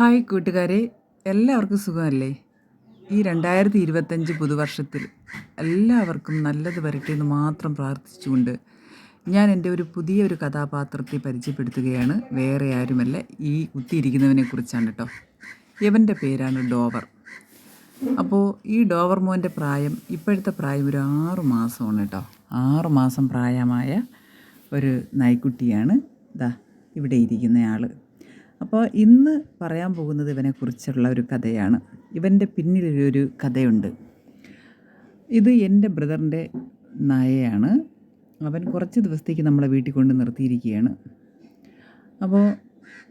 Hi കൂട്ടുകാരെ എല്ലാവർക്കും സുഖമല്ലേ? ഈ രണ്ടായിരത്തി ഇരുപത്തഞ്ച് പുതുവർഷത്തിൽ എല്ലാവർക്കും നല്ലത് വരട്ടെ എന്ന് മാത്രം പ്രാർത്ഥിച്ചുകൊണ്ട് ഞാൻ എന്റെ ഒരു പുതിയ ഒരു കഥാപാത്രത്തെ പരിചയപ്പെടുത്തുകയാണ്. വേറെ ആരുമല്ല ഈ കുത്തിയിരിക്കുന്നവനെ കുറിച്ചാണ് കേട്ടോ. ഇവന്റെ പേരാണ് ഡോവർ. അപ്പോൾ ഈ ഡോവർ മോന്റെ പ്രായം ഇപ്പോഴത്തെ പ്രായം ഒരു ആറു മാസമാണ് കേട്ടോ. ആറു മാസം പ്രായമായ ഒരു നായ്ക്കുട്ടിയാണ്. ഇതാ ഇവിടെ ഇരിക്കുന്നയാൾ അപ്പോൾ ഇന്ന് പറയാൻ പോകുന്നത് ഇവനെക്കുറിച്ചുള്ള ഒരു കഥയാണ്. ഇവന്റെ പിന്നിലൊരു കഥയുണ്ട്. ഇത് എന്റെ ബ്രദറിന്റെ നായയാണ്. അവൻ കുറച്ച് ദിവസത്തേക്ക് നമ്മളെ വീട്ടിൽ കൊണ്ട് നിർത്തിയിരിക്കുകയാണ്. അപ്പോൾ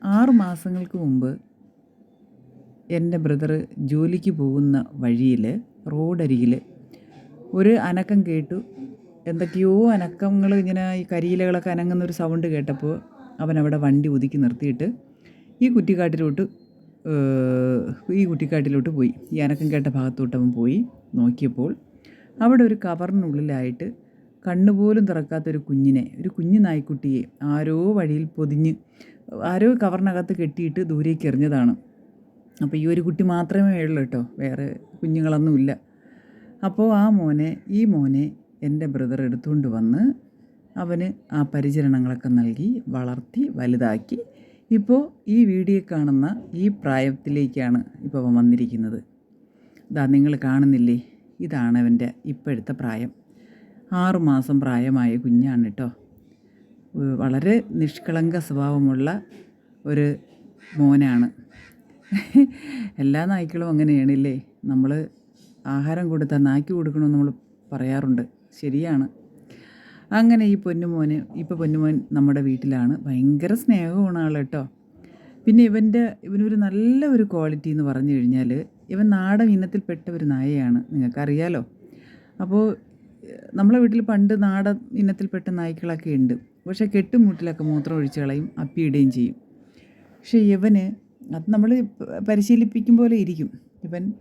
ആറ് മാസങ്ങൾക്ക് മുമ്പ് എന്റെ ബ്രദർ ജോലിക്ക് പോകുന്ന വഴിയിൽ റോഡരികിൽ ഒരു അനക്കം കേട്ടു. എന്തൊക്കെയോ അനക്കങ്ങൾ ഇങ്ങനെ ഈ കരിയിലകളൊക്കെ അനങ്ങുന്ന ഒരു സൗണ്ട് കേട്ടപ്പോൾ അവൻ അവിടെ വണ്ടി ഒതുക്കി നിർത്തിയിട്ട് ഈ കുറ്റിക്കാട്ടിലോട്ട് ഈ കുറ്റിക്കാട്ടിലോട്ട് പോയി. ഈ അനക്കം കേട്ട ഭാഗത്തോട്ട് അവൻ പോയി നോക്കിയപ്പോൾ അവിടെ ഒരു കവറിനുള്ളിലായിട്ട് കണ്ണുപോലും തുറക്കാത്തൊരു കുഞ്ഞിനെ ഒരു കുഞ്ഞു നായ്ക്കുട്ടിയെ ആരോ വഴിയിൽ പൊതിഞ്ഞ് ആരോ കവറിനകത്ത് കെട്ടിയിട്ട് ദൂരേക്ക് എറിഞ്ഞതാണ്. അപ്പോൾ ഈ ഒരു കുട്ടി മാത്രമേ ഉള്ളൂ കേട്ടോ വേറെ കുഞ്ഞുങ്ങളൊന്നുമില്ല. അപ്പോൾ ആ മോനെ ഈ മോനെ എന്റെ ബ്രദർ എടുത്തുകൊണ്ട് വന്ന് അവന് ആ പരിചരണങ്ങളൊക്കെ നൽകി വളർത്തി വലുതാക്കി ഇപ്പോൾ ഈ വീഡിയോ കാണുന്ന ഈ പ്രായത്തിലേക്കാണ് ഇപ്പോൾ അവൻ വന്നിരിക്കുന്നത്. ഇതാ നിങ്ങൾ കാണുന്നില്ലേ? ഇതാണ് അവന്റെ ഇപ്പോഴത്തെ പ്രായം. ആറുമാസം പ്രായമായ കുഞ്ഞാണ് കേട്ടോ. വളരെ നിഷ്കളങ്ക സ്വഭാവമുള്ള ഒരു മോനാണ്. എല്ലാ നായ്ക്കളും അങ്ങനെയാണില്ലേ നമ്മൾ ആഹാരം കൊടുത്താൽ നായ്ക്ക് കൊടുക്കണമെന്ന് നമ്മൾ പറയാറുണ്ട്. ശരിയാണ്. അങ്ങനെ ഈ പൊന്നുമോന് ഇപ്പോൾ പൊന്നുമോൻ നമ്മുടെ വീട്ടിലാണ്. ഭയങ്കര സ്നേഹമാണ് ആൾ കേട്ടോ. പിന്നെ ഇവന്റെ ഇവനൊരു നല്ല ഒരു ക്വാളിറ്റി എന്ന് പറഞ്ഞു കഴിഞ്ഞാൽ ഇവൻ നാടൻ ഇനത്തിൽപ്പെട്ട ഒരു നായയാണ്. നിങ്ങൾക്കറിയാലോ. അപ്പോൾ നമ്മളെ വീട്ടിൽ പണ്ട് നാടൻ ഇനത്തിൽപ്പെട്ട നായ്ക്കളൊക്കെ ഉണ്ട്. പക്ഷേ കെട്ടുമുട്ടിലൊക്കെ മൂത്രം ഒഴിച്ച് കളയും അപ്പിയിടുകയും ചെയ്യും. പക്ഷേ ഇവന് അത് നമ്മൾ പരിശീലിപ്പിക്കും പോലെ ഇരിക്കും. ഇവൻ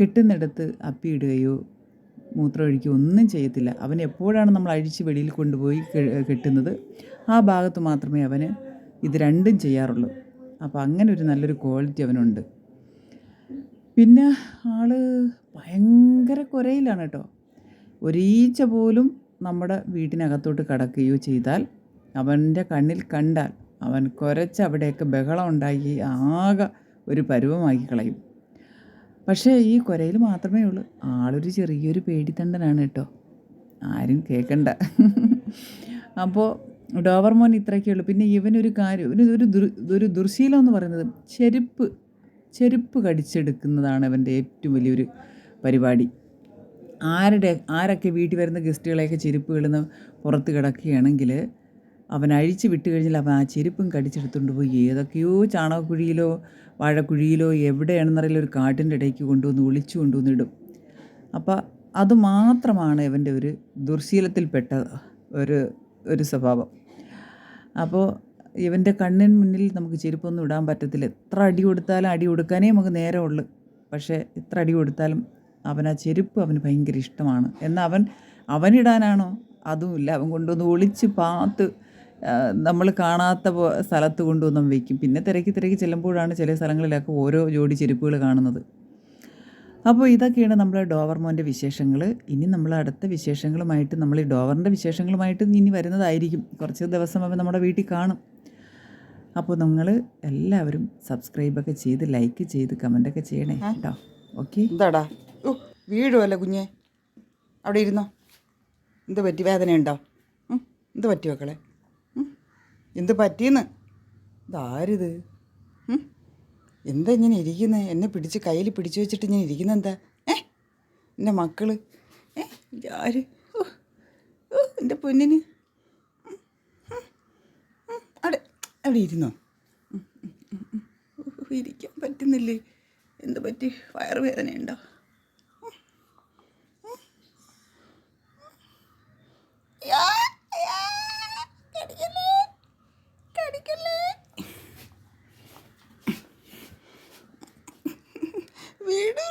കെട്ടുന്നിടത്ത് അപ്പിയിടുകയോ മൂത്രമൊഴിക്കുകയോ ഒന്നും ചെയ്യത്തില്ല. അവൻ എപ്പോഴാണ് നമ്മൾ അഴിച്ച് വെളിയിൽ കൊണ്ടുപോയി കെട്ടുന്നത്? ആ ഭാഗത്ത് മാത്രമേ അവന് ഇത് രണ്ടും ചെയ്യാറുള്ളൂ. അപ്പോൾ അങ്ങനെ ഒരു നല്ലൊരു ക്വാളിറ്റി അവനുണ്ട്. പിന്നെ ആൾ ഭയങ്കര കുരയിലാണ് കേട്ടോ ഒരീച്ച പോലും നമ്മുടെ വീട്ടിനകത്തോട്ട് കടക്കുകയോ ചെയ്താൽ അവന്റെ കണ്ണിൽ കണ്ടാൽ അവൻ കുരച്ച് അവിടെയൊക്കെ ബഹളം ഉണ്ടാക്കി ആകെ ഒരു പരുവമാക്കി കളയും. പക്ഷേ ഈ കുരയിൽ മാത്രമേ ഉള്ളൂ. ആളൊരു ചെറിയൊരു പേടിത്തണ്ടനാണ് കേട്ടോ. ആരും കേൾക്കണ്ട അപ്പോൾ ഡോവർ മോൻ ഇത്രയൊക്കെ ഉള്ളൂ. പിന്നെ ഇവനൊരു കാര്യം ഇവന് ഒരു ദുർ ഒരു ദുർശീലം എന്ന് പറയുന്നത് ചെരുപ്പ് ചെരുപ്പ് കടിച്ചെടുക്കുന്നതാണ് അവന്റെ ഏറ്റവും വലിയൊരു പരിപാടി. ആരുടെ ആരൊക്കെ വീട്ടിൽ വരുന്ന ഗസ്റ്റുകളെയൊക്കെ ചെരുപ്പ് നിന്ന് പുറത്ത് കിടക്കുകയാണെങ്കിൽ അവൻ അഴിച്ച് വിട്ട് കഴിഞ്ഞാൽ അവൻ ആ ചെരുപ്പും കടിച്ചെടുത്തുകൊണ്ട് പോയി. ഏതൊക്കെയോ ചാണകക്കുഴിയിലോ വാഴക്കുഴിയിലോ എവിടെയാണെന്നറിയില്ല. ഒരു കാട്ടിന്റെ ഇടയ്ക്ക് കൊണ്ടുവന്ന് ഒളിച്ചു കൊണ്ടുവന്നിടും. അപ്പോൾ അതുമാത്രമാണ് ഇവന്റെ ഒരു ദുർശീലത്തിൽപ്പെട്ട ഒരു ഒരു സ്വഭാവം. അപ്പോൾ ഇവന്റെ കണ്ണിന് മുന്നിൽ നമുക്ക് ചെരുപ്പൊന്നും ഇടാൻ പറ്റത്തില്ല. എത്ര അടി കൊടുത്താലും അടി കൊടുക്കാനേ നമുക്ക് നേരെ നേരമുള്ളൂ. പക്ഷേ എത്ര അടി കൊടുത്താലും അവൻ ആ ചെരുപ്പ് അവന് ഭയങ്കര ഇഷ്ടമാണ്. എന്നാൽ അവൻ അവനിടാനാണോ? അതുമില്ല. അവൻ കൊണ്ടുവന്ന് ഒളിച്ച് പാത്ത് നമ്മൾ കാണാത്ത സ്ഥലത്ത് കൊണ്ടുവന്നും വയ്ക്കും. പിന്നെ തിരക്കി തിരക്കി ചെല്ലുമ്പോഴാണ് ചില സ്ഥലങ്ങളിലൊക്കെ ഓരോ ജോഡി ചെരുപ്പുകൾ കാണുന്നത്. അപ്പോൾ ഇതൊക്കെയാണ് നമ്മുടെ ഡോവർമോന്റെ വിശേഷങ്ങൾ. ഇനി നമ്മൾ അടുത്ത വിശേഷങ്ങളുമായിട്ട് നമ്മൾ ഈ ഡോവറിന്റെ വിശേഷങ്ങളുമായിട്ട് ഇനി വരുന്നതായിരിക്കും. കുറച്ച് ദിവസം അവൻ നമ്മുടെ വീട്ടിൽ കാണും. അപ്പോൾ നിങ്ങൾ എല്ലാവരും സബ്സ്ക്രൈബൊക്കെ ചെയ്ത് ലൈക്ക് ചെയ്ത് കമന്റൊക്കെ ചെയ്യണേ കേട്ടോ. ഓക്കെ? എന്താടാ? വീഴുമല്ലോ കുഞ്ഞേ? അവിടെ ഇരുന്നോ? എന്ത് പറ്റി? വേദനയുണ്ടോ? എന്ത് പറ്റി മക്കളെ? എന്ത് പറ്റിയെന്ന് ഇതാരിത് എന്താ ഇങ്ങനെ ഇരിക്കുന്നത് എന്നെ പിടിച്ച് കയ്യിൽ പിടിച്ചു വെച്ചിട്ട് ഇങ്ങനെ ഇരിക്കുന്നത് എന്താ ഏ എന്റെ മക്കൾ ഏ ആര് എന്റെ പൊന്നിന് അവിടെ അവിടെ ഇരുന്നോ ഇരിക്കാൻ പറ്റുന്നില്ലേ എന്ത് പറ്റി വയറുവേദനയുണ്ടോ വീട്